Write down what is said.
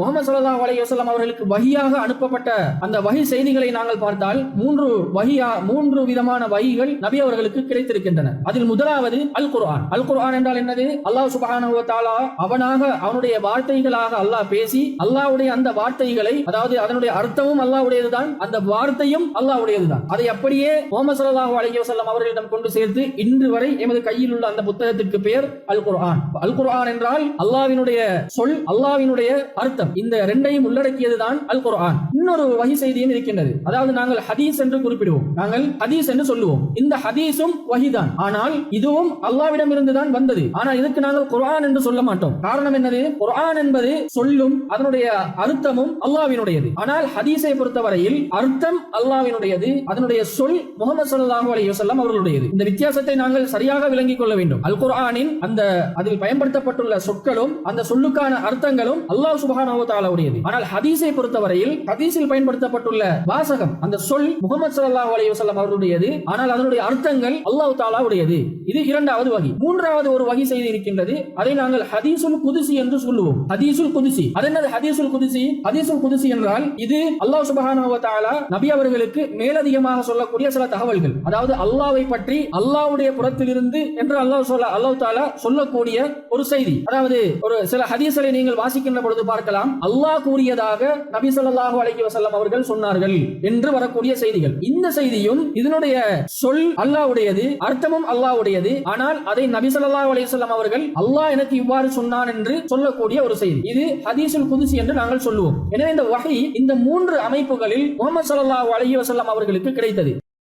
முகமது சல்லா அலைஹி அவர்களுக்கு வகியாக அனுப்பப்பட்ட அந்த வகை செய்திகளை நாங்கள் பார்த்தால் மூன்று வகியா மூன்று விதமான வகைகள் நபி அவர்களுக்கு கிடைத்திருக்கின்றன. அதில் முதலாவது அல் குர்ஆன் அல் குர்ஆன் என்றால் என்னது? அல்லாஹ் சுப்ஹானஹு அவனாக அவனுடைய வார்த்தைகளாக அல்லாஹ் பேசி அல்லாஹ்வுடைய அந்த வார்த்தைகளை அதாவது அதனுடைய அர்த்தமும் அல்லாஹ்வுடையதுதான் அந்த வார்த்தையும் அல்லாஹ்வுடையதுதான். அதை அப்படியே முகமது ஸல்லல்லாஹு அலைஹி அவர்களிடம் கொண்டு சேர்த்து இன்று வரை எமது கையில் உள்ள அந்த புத்தகத்திற்கு பெயர் அல் குர்ஆன் அல் குர்ஆன் என்றால் அல்லாவினுடைய சொல் அல்லாவினுடைய அர்த்தம். இந்த ரெண்டையும் உள்ளடக்கியதுதான் அல் குர்ஆன் இன்னொரு வகை செய்தியும் இருக்கின்றது. அதாவது நாங்கள் ஹதீஸ் என்று குறிப்பிடுவோம். நாங்கள் ஹதீஸ் என்று சொல்லுவோம். இந்த ஹதீஸும் வகிதான் ஆனால் இதுவும் அல்லாவிடம் இருந்துதான் வந்தது. ஆனால் இதுக்கு நாங்கள் குர்ஆன் என்று சொல்ல மாட்டோம். காரணம் என்னது? குர்ஆன் என்பது சொல்லும் அதனுடைய அர்த்தமும் அல்லாவினுடையது. ஆனால் ஹதீஸை பொறுத்தவரையில் அர்த்தம் அல்லாவினுடையது. அதனுடைய சொல் முகமது ஸல்லல்லாஹு அலைஹி வஸல்லம் அவர்களுடையது. இந்த வித்தியாசத்தை நாங்கள் சரியாக விளங்கிக் கொள்ள வேண்டும். அல் குர்ஆனின் அந்த அதில் பயன்படுத்தப்பட்டுள்ள சொற்களும் அந்த சொல்லுக்கான அர்த்தங்களும் அல்லாஹ் சுபஹான வ தஆலா ஆனால் ஹதீஸை பொறுத்தவரையில் ஹதீஸில் பயன்படுத்தப்பட்டுள்ள வாசகம் அந்த சொல் முகமது சல்லாஹ் அலி வசல்லம் அவர்களுடையது. ஆனால் அதனுடைய அர்த்தங்கள் அல்லாஹ் தாலாவுடையது இது இரண்டாவது வகை. மூன்றாவது ஒரு வகை செய்து இருக்கின்றது. அதை நாங்கள் ஹதீசுல் குதிசி என்று சொல்லுவோம். ஹதீசுல் குதிசி. அது என்னது ஹதீசுல் குதிசி? ஹதீசுல் குதிசி என்றால் இது அல்லாஹ் சுப்ஹானஹு வ நபி அவர்களுக்கு மேலதிகமாக சொல்லக்கூடிய சில தகவல்கள். அதாவது அல்லாவை பற்றி அல்லாவுடைய புறத்திலிருந்து என்று அல்லாஹ் சொல்ல அல்லாஹ் தாலா சொல்லக்கூடிய ஒரு செய்தி. அதாவது ஒரு சில ஹதீஸ்களை நீங்கள் வாசிக்கின்ற பொழுது பார்க்கலாம். அல்லாஹ் கூறியதாக நபி சொல்லாஹு அலஹி வசல்லம் அவர்கள் சொன்னார்கள் என்று வரக்கூடிய செய்திகள். இந்த செய்தியும் இதனுடைய சொல் அல்லாஹ்வுடையது அர்த்தமும் அல்லாஹ்வுடையது. ஆனால் அதை நபி சொல்லாஹு அலஹி வஸல்லம் அவர்கள் அல்லாஹ் எனக்கு இவ்வாறு சொன்னான் என்று சொல்லக்கூடிய ஒரு செய்தி. இது ஹதீசுல் குதிசி என்று நாங்கள் சொல்லுவோம். எனவே இந்த வகை இந்த மூன்று அமைப்புகளில் முகமது ஸல்லல்லாஹு அலஹி வசல்லம் அவர்களுக்கு கிடைத்தது.